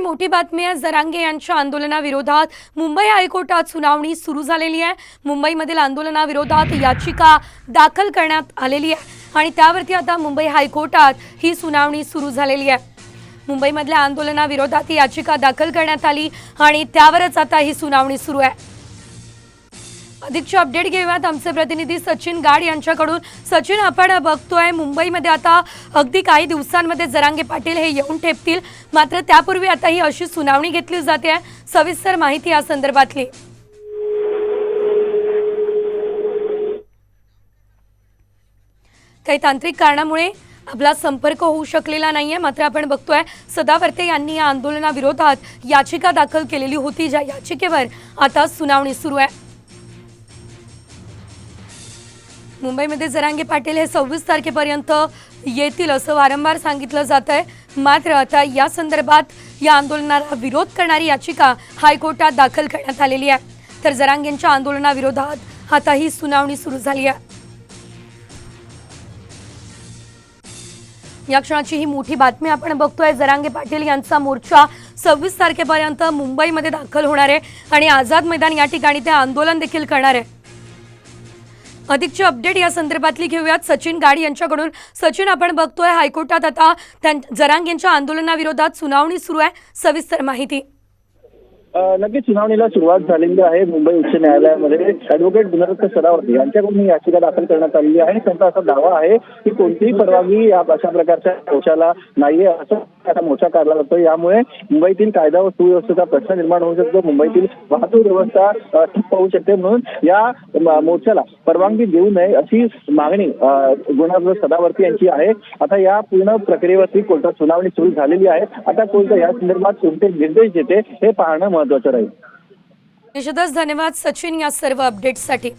मोठी बातमी आहे. जरांगे यांच्या आंदोलनाविरोधात मुंबई हायकोर्टात सुनावणी सुरू झालेली आहे. मुंबईमधील आंदोलनाविरोधात याचिका दाखल करण्यात आलेली आहे. आणि त्यावरती आता मुंबई हायकोर्टात ही सुनावणी सुरू झालेली आहे. मुंबईमधल्या आंदोलनाविरोधात ही याचिका दाखल करण्यात आली आणि त्यावरच आता ही सुनावणी सुरू आहे. अधिकची अपडेट घेऊयात. आमचे प्रतिनिधी सचिन गाड यांच्याकडून. सचिन आपण बघतोय मुंबईमध्ये आता अगदी काही दिवसांमध्ये जरांगे पाटील हे येऊन ठेपतील. मात्र त्यापूर्वी आता ही अशी सुनावणी घेतली जाते. सविस्तर माहिती या संदर्भातली. काही तांत्रिक कारणामुळे आपला संपर्क होऊ शकलेला नाहीये. मात्र आपण बघतोय सदावर्ते यांनी या आंदोलनाविरोधात याचिका दाखल केलेली होती. ज्या याचिकेवर आता सुनावणी सुरू आहे. मुंबईमध्ये जरांगे पाटील हे सव्वीस तारखेपर्यंत येतील असं वारंवार सांगितलं जात आहे. मात्र आता या संदर्भात या आंदोलनाला विरोध करणारी याचिका हायकोर्टात दाखल करण्यात आलेली आहे. तर जरांगेंच्या आंदोलनाविरोधात आता ही सुनावणी सुरू झाली आहे. या क्षणाची ही मोठी बातमी आपण बघतोय. जरांगे पाटील यांचा मोर्चा सव्वीस तारखेपर्यंत मुंबईमध्ये दाखल होणार आहे आणि आझाद मैदान या ठिकाणी ते आंदोलन देखील करणार आहे. अधिकची अपडेट या संदर्भातली घेऊयात. सचिन गाड यांच्याकडून. सचिन आपण बघतोय हायकोर्टात आता जरांग यांच्या आंदोलनाविरोधात सुनावणी सुरू आहे. सविस्तर माहिती. नक्कीच सुनावणीला सुरुवात झालेली आहे मुंबई उच्च न्यायालयामध्ये. ऍडव्होकेट गुणरत्न सदावर्ती यांच्याकडून ही याचिका दाखल करण्यात आलेली आहे. आणि त्यांचा असा दावा आहे की कोणतीही परवानगी या अशा प्रकारच्या मोर्चाला नाहीये असं आता मोर्चा काढला जातो यामुळे मुंबईतील कायदा व सुव्यवस्थेचा प्रश्न निर्माण होऊ शकतो. मुंबईतील वाहतूक व्यवस्था ठप्प होऊ शकते. म्हणून या मोर्चाला परवानगी देऊ नये अशी मागणी अ, सदावर्ती यांची आहे. आता या पूर्ण प्रक्रियेवरती कोर्टात सुनावणी सुरू झालेली आहे? आता कोर्ट या संदर्भात कोणते निर्देश देते? हे पाहणं महत्वाचं राहील. निश्चितच धन्यवाद सचिन या सर्व अपडेट्ससाठी